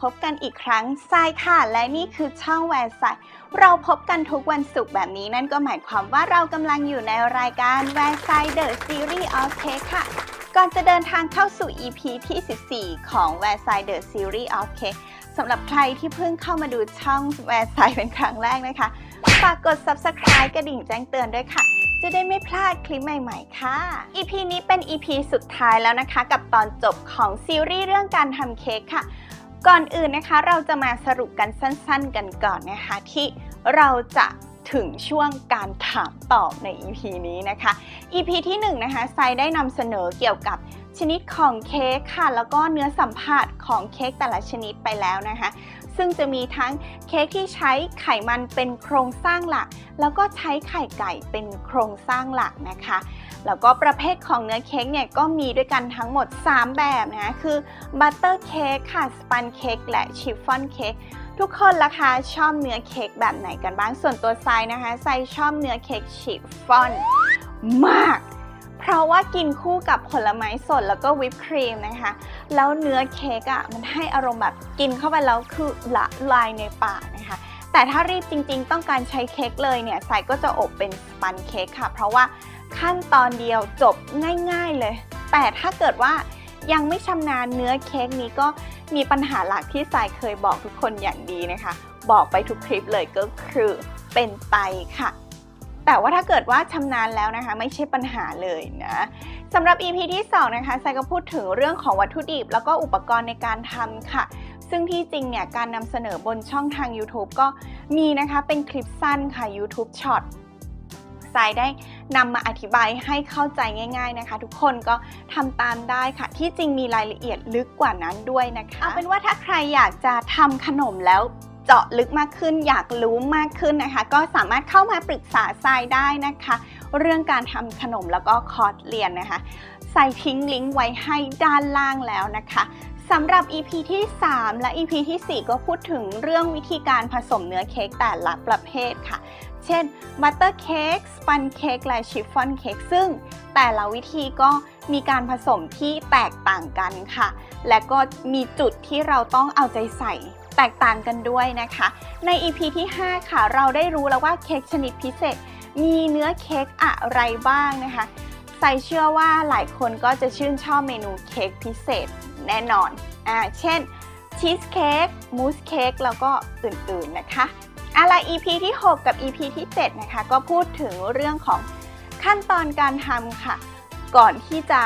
พบกันอีกครั้งทรายค่ะ และนี่คือช่องแวร์ไซเราพบกันทุกวันศุกร์แบบนี้นั่นก็หมายความว่าเรากำลังอยู่ในรายการแวร์ไซเดอะซีรีส์ออฟเทค่ะ ก่อนจะเดินทางเข้าสู่ EP ที่ 14 ของ w e r e s i d e The Series of Cake สำหรับใครที่เพิ่งเข้ามาดูช่อง w e r e s i d เป็นครั้งแรกนะคะฝากกด Subscribe กระดิ่งแจ้งเตือนด้วยค่ะ จะได้ไม่พลาดคลิปใหม่ ๆ ค่ะ EP นี้เป็น EP สุดท้ายแล้วนะคะ กับตอนจบของซีรีส์เรื่องการทำเค้กค่ะ ก่อนอื่นนะคะเราจะมาสรุปกันสั้นๆกันก่อนนะคะ ที่เราจะถึงช่วงการถามตอบใน EP นี้นะคะ EP ที่1นงนะคะไซได้นำเสนอเกี่ยวกับชนิดของเค้กค่ะ แล้วก็เนื้อสัมผัสของเค้กแต่ละชนิดไปแล้วนะคะ ซึ่งจะมีทั้งเค้กที่ใช้ไขมันเป็นโครงสร้างหลัก แล้วก็ใช้ไข่ไก่เป็นโครงสร้างหลักนะคะ แล้วก็ประเภทของเนื้อเค้กเนี่ยก็มีด้วยกันทั้งหมด 3 แบบนะคะคือบัตเตอร์เค้กค่ะสปันเค้กและชิฟฟ่อนเค้กทุกคนล่ะคะชอบเนื้อเค้กแบบไหนกันบ้างส่วนตัวไซนะคะไซชอบเนื้อเค้กชิฟฟ่อนมาก เพราะว่ากินคู่กับผลไม้สดแล้วก็วิปครีมนะคะ แล้วเนื้อเค้กอะ่ะมันให้อารมณ์แบบกินเข้าไปแล้วคือละลายในปากนะคะ แต่ถ้ารีบจริงๆ ต้องการใช้เค้กเลยเนี่ยไซก็จะอบเป็นสปันเค้กค่ะ เพราะว่าขั้นตอนเดียวจบง่ายๆเลย แต่ถ้าเกิดว่ายังไม่ชำนาญเนื้อเค้กนี้ก็มีปัญหาหลักที่สายเคยบอกทุกคนอย่างดีนะคะ บอกไปทุกคลิปเลยก็คือเป็นไตค่ะ แต่ว่าถ้าเกิดว่าชำนาญแล้วนะคะ ไม่ใช่ปัญหาเลยนะสำหรับ EP ที่2นะคะสายก็พูดถึงเรื่องของวัตถุดิบ แล้วก็อุปกรณ์ในการทำค่ะ ซึ่งที่จริงเนี่ยการนำเสนอบนช่องทาง YouTube ก็มีนะคะเป็นคลิปสั้นค่ะ YouTube Short สายได้นำมาอธิบายให้เข้าใจง่าย ๆนะคะ ทุกคนก็ทำตามได้ค่ะ ที่จริงมีรายละเอียดลึกกว่านั้นด้วยนะคะ เอาเป็นว่าถ้าใครอยากจะทำขนมแล้ว เจาะลึกมากขึ้น อยากรู้มากขึ้นนะคะ ก็สามารถเข้ามาปรึกษาทรายได้นะคะ เรื่องการทำขนมแล้วก็คอร์สเรียนนะคะใส่ทิ้งลิงก์ไว้ให้ด้านล่างแล้วนะคะสำหรับ EP ที่ 3 และ EP ที่ 4 ก็พูดถึงเรื่องวิธีการผสมเนื้อเค้กแต่ละประเภทค่ะ เช่นบัตเตอร์เค้กสปันเค้กและชิฟฟ่อนเค้กซึ่งแต่ละวิธีก็มีการผสมที่แตกต่างกันค่ะ และก็มีจุดที่เราต้องเอาใจใส่ แตกต่างกันด้วยนะคะ ใน EP ที่ 5 ค่ะเราได้รู้แล้วว่าเค้กชนิดพิเศษ มีเนื้อเค้กอะไรบ้างนะคะใส่เชื่อว่าหลายคนก็จะชื่นชอบเมนูเค้กพิเศษแน่นอนอ่าเช่นชีสเค้กมูสเค้กแล้วก็อื่นๆนะคะอะไร EP ที่ 6 กับ EP ที่ 7 นะคะ ก็พูดถึงเรื่องของขั้นตอนการทำค่ะ ก่อนที่จะ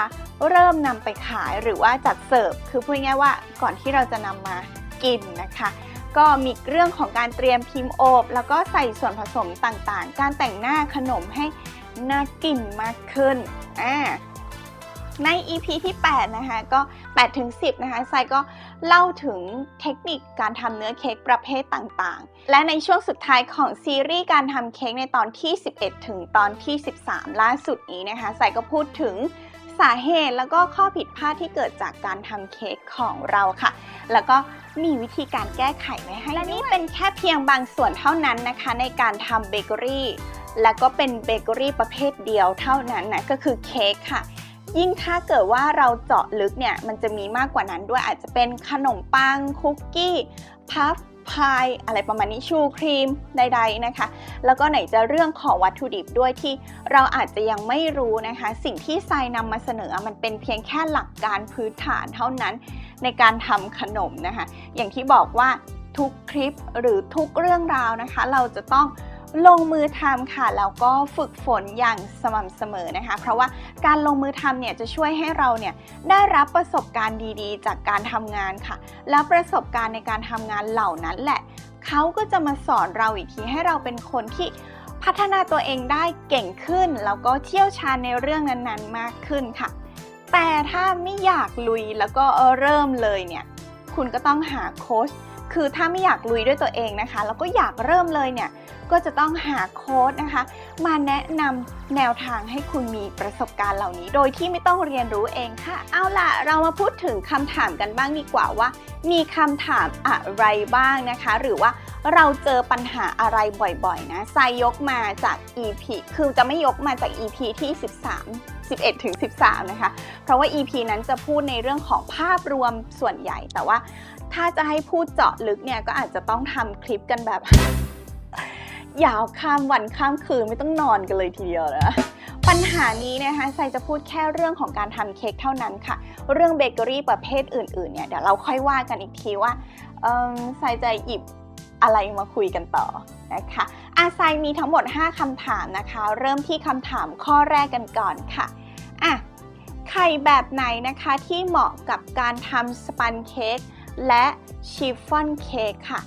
เริ่มนำไปขายหรือว่าจัดเสิร์ฟ คือพูดง่ายว่าก่อนที่เราจะนำมา กินนะคะ ก็มีเรื่องของการเตรียมพิมพ์โอบแล้วก็ใส่ส่วนผสมต่างๆ การแต่งหน้าขนมให้น่ากินมากขึ้นอ่าใน EP ที่ 8 นะคะ ก็ 8 ถึง 10 นะคะไซก็เล่าถึงเทคนิคการทำเนื้อเค้กประเภทต่างๆ และในช่วงสุดท้ายของซีรีส์การทำเค้กในตอนที่ 11 ถึงตอนที่ 13 ล่าสุดนี้นะคะไซก็พูดถึง สาเหตุแล้วก็ข้อผิดพลาดที่เกิดจากการทำเค้กของเราค่ะ แล้วก็มีวิธีการแก้ไขไว้ให้และนี่เป็นแค่เพียงบางส่วนเท่านั้นนะคะ ในการทำเบเกอรี่และก็เป็นเบเกอรี่ประเภทเดียวเท่านั้นนะก็คือเค้กค่ะ ยิ่งถ้าเกิดว่าเราเจาะลึกเนี่ยมันจะมีมากกว่านั้นด้วยอาจจะเป็นขนมปังคุกกี้พัฟ พายอะไรประมาณนี้ชูครีมใด ๆนะคะ แล้วก็ไหนจะเรื่องของวัตถุดิบด้วยที่เราอาจจะยังไม่รู้นะคะ สิ่งที่ทรายนำมาเสนอมันเป็นเพียงแค่หลักการพื้นฐานเท่านั้นในการทำขนมนะคะ อย่างที่บอกว่าทุกคลิปหรือทุกเรื่องราวนะคะ เราจะต้อง ลงมือทำค่ะแล้วก็ฝึกฝนอย่างสม่ำเสมอนะคะ เพราะว่าการลงมือทำเนี่ยจะช่วยให้เราเนี่ยได้รับประสบการณ์ดีๆ จากการทำงานค่ะ และประสบการณ์ในการทำงานเหล่านั้นแหละเขาก็จะมาสอนเราอีกทีให้เราเป็นคนที่พัฒนาตัวเองได้เก่งขึ้น แล้วก็เชี่ยวชาญในเรื่องนั้นๆ มากขึ้นค่ะ แต่ถ้าไม่อยากลุยแล้วก็เริ่มเลยเนี่ย คุณก็ต้องหาโค้ช คือถ้าไม่อยากลุยด้วยตัวเองนะคะ แล้วก็อยากเริ่มเลยเนี่ย ก็จะต้องหาโค้ดนะคะ มาแนะนำแนวทางให้คุณมีประสบการณ์เหล่านี้ โดยที่ไม่ต้องเรียนรู้เองค่ะ เอาล่ะ เรามาพูดถึงคำถามกันบ้างดีกว่าว่า มีคำถามอะไรบ้างนะคะ หรือว่าเราเจอปัญหาอะไรบ่อยๆนะไซยกมาจาก EP คือจะไม่ยกมาจาก EP ที่ 13 11ถึง13 นะคะ เพราะว่า EP นั้นจะพูดในเรื่องของภาพรวมส่วนใหญ่ แต่ว่า ถ้าจะให้พูดเจาะลึกเนี่ยก็อาจจะต้องทำคลิปกันแบบ ยาวข้ามวันข้ามคืนไม่ต้องนอนกันเลยทีเดียวนะปัญหานี้นะคะไซจะพูดแค่เรื่องของการทำเค้กเท่านั้นค่ะ เรื่องเบเกอรี่ประเภทอื่นๆเนี่ยเดี๋ยวเราค่อยว่ากันอีกทีว่าไซจะหยิบอะไรมาคุยกันต่อนะคะอาไซมีทั้งหมด 5คำถามนะคะ เริ่มที่คำถามข้อแรกกันก่อนค่ะอะไข่แบบไหนนะคะที่เหมาะกับการทำสปันเค้ก และชิฟฟ่อนเค้กค่ะ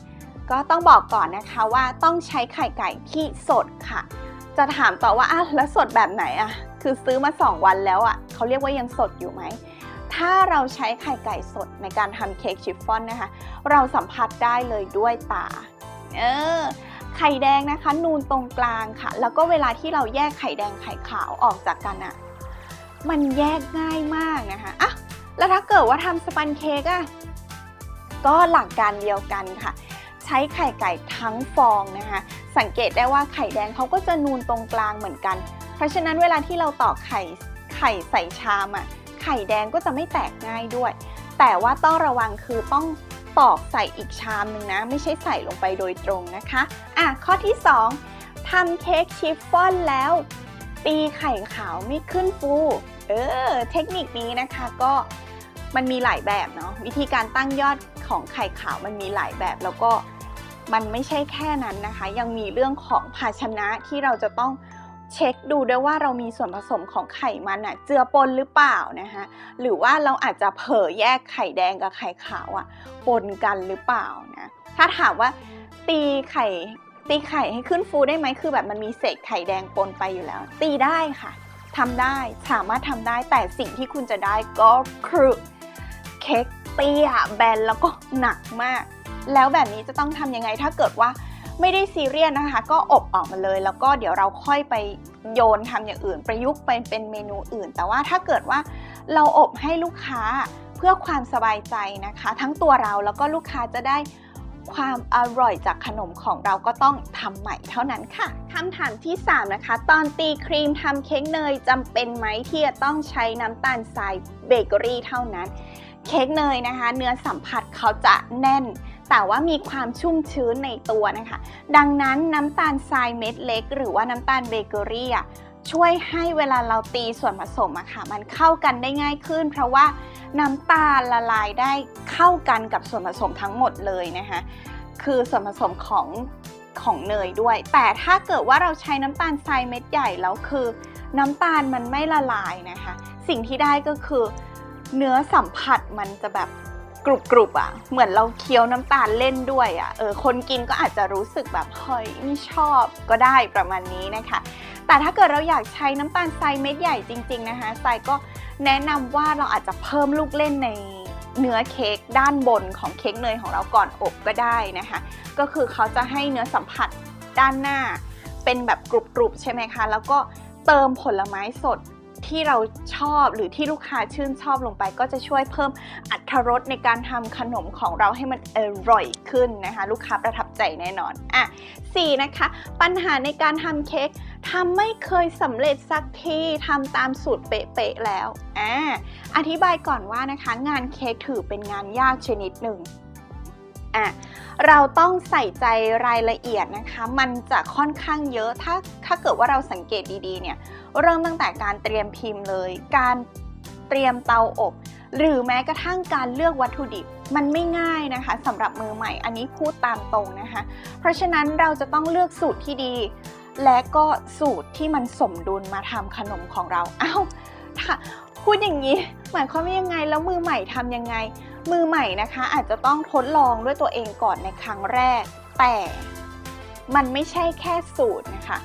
ก็ต้องบอกก่อนนะคะว่าต้องใช้ไข่ไก่ที่สดค่ะ จะถามต่อว่าอะแล้วสดแบบไหนอะ คือซื้อมา 2 วันแล้วอะเขาเรียกว่ายังสดอยู่ไหม ถ้าเราใช้ไข่ไก่สดในการทำเค้กชิฟฟ่อนนะคะ เราสัมผัสได้เลยด้วยตา เออไข่แดงนะคะ นูนตรงกลางค่ะ แล้วก็เวลาที่เราแยกไข่แดงไข่ขาวออกจากกันอะมันแยกง่ายมากนะคะอะแล้วถ้าเกิดว่าทำสปันเค้กอะ ก็หลักการเดียวกันค่ะ ใช้ไข่ไก่ทั้งฟองนะคะ สังเกตได้ว่าไข่แดงเขาก็จะนูนตรงกลางเหมือนกัน เพราะฉะนั้นเวลาที่เราตอกไข่ไข่ใส่ชามอะ่ะไข่แดงก็จะไม่แตกง่ายด้วย แต่ว่าต้องระวังคือต้องตอกใส่อีกชามหนึ่งนะ ไม่ใช่ใส่ลงไปโดยตรงนะคะอะข้อที่ 2ทำเค้กชิฟฟ่อนแล้ว ตีไข่ขาวไม่ขึ้นฟูเออเทคนิคนี้นะคะก็มันมีหลายแบบเนาะวิธีการตั้งยอด ของไข่ขาวมันมีหลายแบบแล้วก็มันไม่ใช่แค่นั้นนะคะ ยังมีเรื่องของภาชนะที่เราจะต้องเช็คดูด้วยว่าเรามีส่วนผสมของไข่มันอะเจือปนหรือเปล่านะคะหรือว่าเราอาจจะเผลอแยกไข่แดงกับไข่ขาวอะปนกันหรือเปล่านะถ้าถามว่าตีไข่ตีไข่ให้ขึ้นฟูได้ไหมคือแบบมันมีเศษไข่แดงปนไปอยู่แล้ว ตีได้ค่ะทำได้สามารถทำได้แต่สิ่งที่คุณจะได้ก็คือเค้ก เตี้ยแบนแล้วก็หนักมาก แล้วแบบนี้จะต้องทำยังไงถ้าเกิดว่าไม่ได้ซีเรียสนะคะ ก็อบออกมาเลย แล้วก็เดี๋ยวเราค่อยไปโยนทำอย่างอื่น ประยุกต์ไปเป็นเมนูอื่น แต่ว่าถ้าเกิดว่าเราอบให้ลูกค้าเพื่อความสบายใจนะคะ ทั้งตัวเราแล้วก็ลูกค้าจะได้ความอร่อยจากขนมของเราก็ต้องทำใหม่เท่านั้นค่ะคำถามที่ 3 นะคะ ตอนตีครีมทำเค้กเนยจำเป็นไหมที่จะต้องใช้น้ำตาลทรายเบเกอรี่เท่านั้น เค้กเนยนะคะ เนื้อสัมผัสเขาจะแน่น แต่ว่ามีความชุ่มชื้นในตัวนะคะ ดังนั้นน้ำตาลทรายเม็ดเล็ก หรือว่าน้ำตาลเบเกอรี่อะช่วยให้เวลาเราตีส่วนผสมอะค่ะ มันเข้ากันได้ง่ายขึ้น เพราะว่าน้ำตาลละลายได้เข้ากันกับส่วนผสมทั้งหมดเลยนะคะ คือส่วนผสมของของเนยด้วย แต่ถ้าเกิดว่าเราใช้น้ำตาลทรายเม็ดใหญ่แล้วคือ น้ำตาลมันไม่ละลายนะคะ สิ่งที่ได้ก็คือ เนื้อสัมผัสมันจะแบบกรุบกรุบๆอะ่ะเหมือนเราเคี้ยวน้ำตาลเล่นด้วยอะ่ะเออคนกินก็อาจจะรู้สึกแบบเฮ้ยไม่ชอบก็ได้ประมาณนี้นะคะ แต่ถ้าเกิดเราอยากใช้น้ำตาลทรายเม็ดใหญ่จริง ๆนะคะทรายก็แนะนำว่าเราอาจจะเพิ่มลูกเล่นในเนื้อเค้กด้านบนของเค้กเนยของเราก่อนอบก็ได้นะคะ ก็คือเขาจะให้เนื้อสัมผัสด้านหน้า เป็นแบบกรุบๆใช่ไหมคะ แล้วก็เติมผลไม้สด ที่เราชอบหรือที่ลูกค้าชื่นชอบลงไป ก็จะช่วยเพิ่มอรรถรสในการทำขนมของเราให้มันอร่อยขึ้นนะคะ ลูกค้าประทับใจแน่นอนอะสี่นะคะ ปัญหาในการทำเค้กทำไม่เคยสำเร็จสักทีทำตามสูตรเป๊ะๆแล้วอ่าอธิบายก่อนว่านะคะ งานเค้กถือเป็นงานยากชนิดหนึ่ง อะเราต้องใส่ใจรายละเอียดนะคะ มันจะค่อนข้างเยอะถ้าถ้าเกิดว่าเราสังเกตดีๆเนี่ยเริ่มตั้งแต่การเตรียมพิมพ์เลย การเตรียมเตาอบ หรือแม้กระทั่งการเลือกวัตถุดิบ มันไม่ง่ายนะคะสำหรับมือใหม่อันนี้พูดตามตรงนะคะ เพราะฉะนั้นเราจะต้องเลือกสูตรที่ดี และก็สูตรที่มันสมดุลมาทำขนมของเราอ้าวถ้าพูดอย่างนี้หมายความว่ายังไงแล้วมือใหม่ทำยังไง มือใหม่นะคะ อาจจะต้องทดลองด้วยตัวเองก่อนในครั้งแรก แต่มันไม่ใช่แค่สูตรนะคะ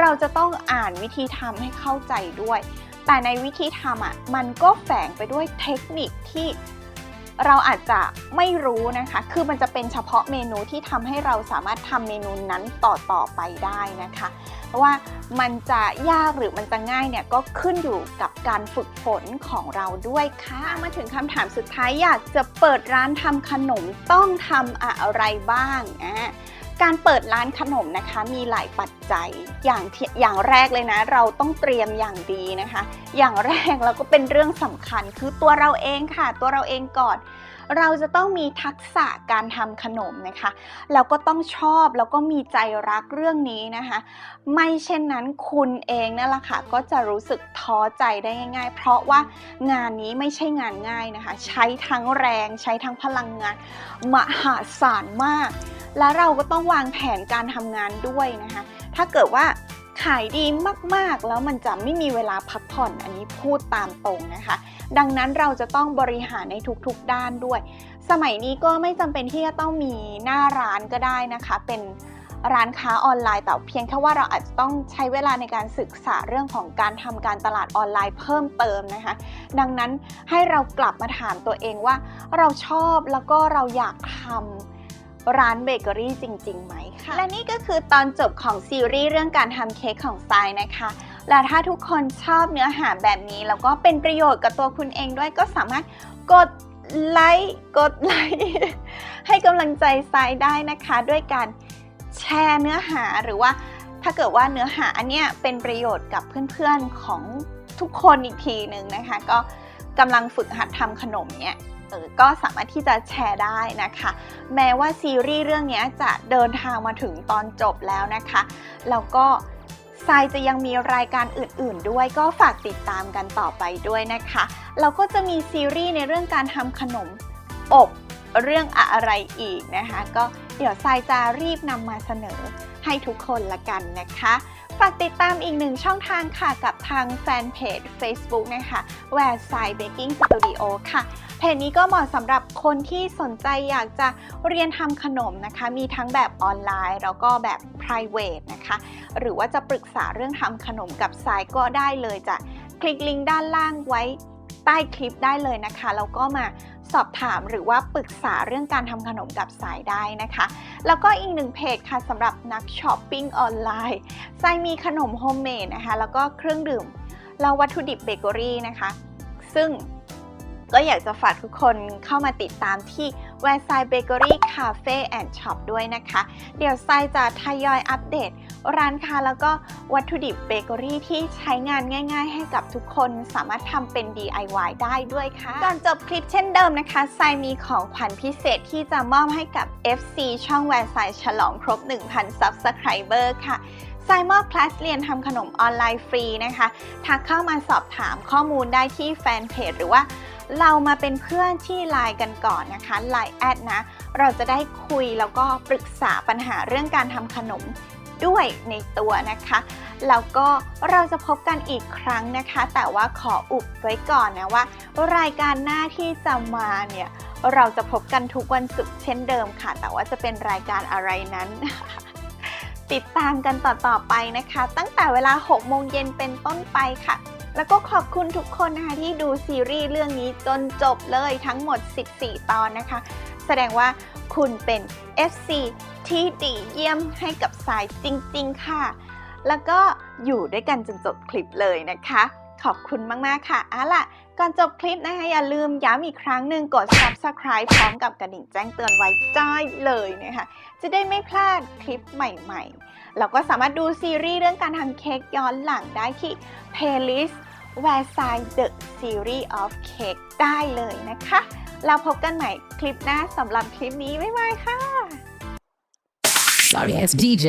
เราจะต้องอ่านวิธีทำให้เข้าใจด้วย แต่ในวิธีทำอะมันก็แฝงไปด้วยเทคนิคที่ เราอาจจะไม่รู้นะคะ คือมันจะเป็นเฉพาะเมนูที่ทำให้เราสามารถทำเมนูนั้นต่อต่อไปได้นะคะเพราะว่ามันจะยากหรือมันจะง่ายเนี่ยก็ขึ้นอยู่กับการฝึกฝนของเราด้วยค่ะ มาถึงคำถามสุดท้ายอยากจะเปิดร้านทำขนมต้องทำอะไรบ้างอะ การเปิดร้านขนมนะคะมีหลายปัจจัยอย่างที่อย่างแรกเลยนะ เราต้องเตรียมอย่างดีนะคะ อย่างแรกเราก็เป็นเรื่องสำคัญคือตัวเราเองค่ะ ตัวเราเองก่อน เราจะต้องมีทักษะการทำขนมนะคะแล้วก็ต้องชอบแล้วก็มีใจรักเรื่องนี้นะคะ ไม่เช่นนั้นคุณเองนั่นแหละค่ะก็จะรู้สึกท้อใจได้ง่าย ๆ เพราะว่างานนี้ไม่ใช่งานง่ายนะคะ ใช้ทั้งแรงใช้ทั้งพลังงาน มหาศาลมาก แล้วเราก็ต้องวางแผนการทำงานด้วยนะคะ ถ้าเกิดว่า ขายดีมากๆ แล้วมันจะไม่มีเวลาพักผ่อนอันนี้พูดตามตรงนะคะ ดังนั้นเราจะต้องบริหารในทุกๆด้านด้วย สมัยนี้ก็ไม่จำเป็นที่จะต้องมีหน้าร้านก็ได้นะคะ เป็นร้านค้าออนไลน์แต่เพียงแค่ว่าเราอาจจะต้องใช้เวลาในการศึกษาเรื่องของการทำการตลาดออนไลน์เพิ่มเติมนะคะ ดังนั้นให้เรากลับมาถามตัวเองว่า เราชอบแล้วก็เราอยากทำ ร้านเบเกอรี่จริงๆไหมค่ะ และนี่ก็คือตอนจบของซีรีส์เรื่องการทำเค้กของทรายนะคะ และถ้าทุกคนชอบเนื้อหาแบบนี้ แล้วก็เป็นประโยชน์กับตัวคุณเองด้วยก็สามารถกดไลค์กดไลค์ให้กำลังใจทรายได้นะคะ ด้วยการแชร์เนื้อหาหรือว่าถ้าเกิดว่าเนื้อหาอันเนี้ยเป็นประโยชน์กับเพื่อนๆของทุกคนอีกทีหนึ่งนะคะ ก็กำลังฝึกหัดทำขนมเนี่ย ก็สามารถที่จะแชร์ได้นะคะ แม้ว่าซีรีส์เรื่องนี้จะเดินทางมาถึงตอนจบแล้วนะคะ แล้วก็ทรายจะยังมีรายการอื่นๆ ด้วยก็ฝากติดตามกันต่อไปด้วยนะคะ เราก็จะมีซีรีส์ในเรื่องการทำขนมอบ เรื่องอะไรอีกนะคะ ก็เดี๋ยวทรายจะรีบนำมาเสนอให้ทุกคนละกันนะคะฝากติดตามอีกหนึ่งช่องทางค่ะกับทางแฟนเพจ Facebook นะคะ w e r e s i d e Baking Studio ค่ะ เพจนี้ก็เหมาะสำหรับคนที่สนใจอยากจะเรียนทำขนมนะคะ มีทั้งแบบออนไลน์ แล้วก็แบบ private นะคะ หรือว่าจะปรึกษาเรื่องทำขนมกับสายก็ได้เลยจะคลิกลิงก์ด้านล่างไว้ ใต้คลิปได้เลยนะคะแล้วก็มาสอบถามหรือว่าปรึกษาเรื่องการทำขนมกับสายได้นะคะ แล้วก็อีกหนึ่งเพจค่ะสำหรับนักช้อปปิ้งออนไลน์สายมีขนมโฮมเมดนะคะ แล้วก็เครื่องดื่มแล้ววัตถุดิบเบเกอรี่นะคะ ซึ่งก็อยากจะฝากทุกคนเข้ามาติดตามที่ w e r s i d e Bakery Cafe and Shop ด้วยนะคะ เดี๋ยวไซจะทยอยอัปเดต ร้านค้าแล้วก็วัตถุดิบเบเกอรี่ที่ใช้งานง่าย ๆ ให้กับทุกคนสามารถทำเป็น DIY ได้ด้วยค่ะ ก่อนจบคลิปเช่นเดิมนะคะไซมีของขวัญพิเศษที่จะมอบให้กับ FC ช่อง w e r s i d e ฉลองครบ 1,000 Subscriber ค่ะไซมอบคลาสเรียนทำขนมออนไลน์ฟรีนะคะ ทักเข้ามาสอบถามข้อมูลได้ที่แฟนเพจหรือว่าเรามาเป็นเพื่อนที่ไลน์กันก่อนนะคะไลน์แอดนะ เราจะได้คุยแล้วก็ปรึกษาปัญหาเรื่องการทำขนม ด้วยในตัวนะคะ แล้วก็เราจะพบกันอีกครั้งนะคะ แต่ว่าขออุบไว้ก่อนนะว่า รายการหน้าที่จะมาเนี่ยเราจะพบกันทุกวันศุกร์เช่นเดิมค่ะ แต่ว่าจะเป็นรายการอะไรนั้น ติดตามกันต่อๆไปนะคะ ตั้งแต่เวลา 6 โมงเย็นเป็นต้นไปค่ะ แล้วก็ขอบคุณทุกคนนะคะที่ดูซีรีส์เรื่องนี้จนจบเลยทั้งหมด 14 ตอนนะคะ แสดงว่า คุณเป็น FC ที่ดีเยี่ยมให้กับสายจริง ๆ ค่ะ แล้วก็อยู่ด้วยกันจนจบคลิปเลยนะคะ ขอบคุณมาก ๆ ค่ะเอาล่ะ ก่อนจบคลิปนะคะ อย่าลืมย้ำอีกครั้งหนึ่งกด subscribe พร้อมกับกระดิ่งแจ้งเตือนไว้ได้เลยนะคะ จะได้ไม่พลาดคลิปใหม่ ๆ แล้วก็สามารถดูซีรีส์เรื่องการทำเค้กย้อนหลังได้ที่ playlist w e r s i d e The Series of Cake ได้เลยนะคะ แล้วพบกันใหม่คลิปหน้าสำหรับคลิปนี้ บ๊ายบายค่ะ Sorry ass DJ.